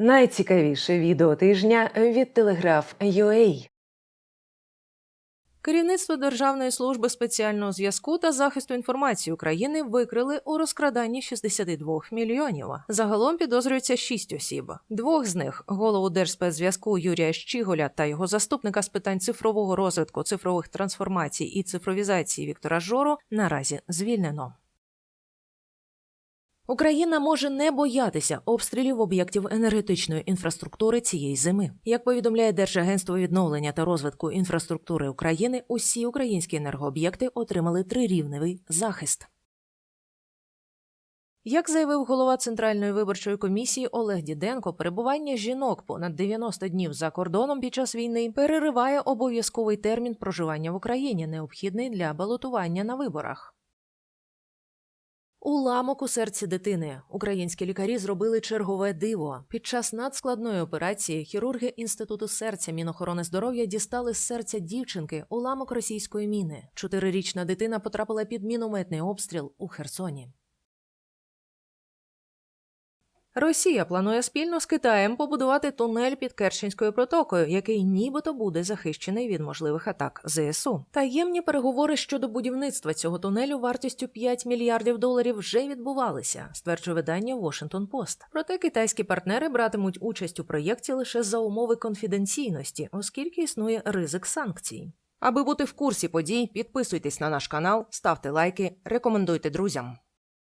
Найцікавіше відео тижня від Телеграф UA. Керівництво Державної служби спеціального зв'язку та захисту інформації України викрили у розкраданні 62 мільйонів. Загалом підозрюється 6 осіб. Двох з них голову Держспецзв'язку Юрія Щіголя та його заступника з питань цифрового розвитку, цифрових трансформацій і цифровізації Віктора Жору наразі звільнено. Україна може не боятися обстрілів об'єктів енергетичної інфраструктури цієї зими. Як повідомляє Держагентство відновлення та розвитку інфраструктури України, усі українські енергооб'єкти отримали трирівневий захист. Як заявив голова Центральної виборчої комісії Олег Діденко, перебування жінок понад 90 днів за кордоном під час війни перериває обов'язковий термін проживання в Україні, необхідний для балотування на виборах. Уламок у серці дитини. Українські лікарі зробили чергове диво. Під час надскладної операції хірурги інституту серця Мінохорони здоров'я дістали з серця дівчинки уламок російської міни. Чотирирічна дитина потрапила під мінометний обстріл у Херсоні. Росія планує спільно з Китаєм побудувати тунель під Керченською протокою, який нібито буде захищений від можливих атак ЗСУ. Таємні переговори щодо будівництва цього тунелю вартістю 5 мільярдів доларів вже відбувалися, стверджує видання Washington Post. Проте китайські партнери братимуть участь у проєкті лише за умови конфіденційності, оскільки існує ризик санкцій. Аби бути в курсі подій, підписуйтесь на наш канал, ставте лайки, рекомендуйте друзям.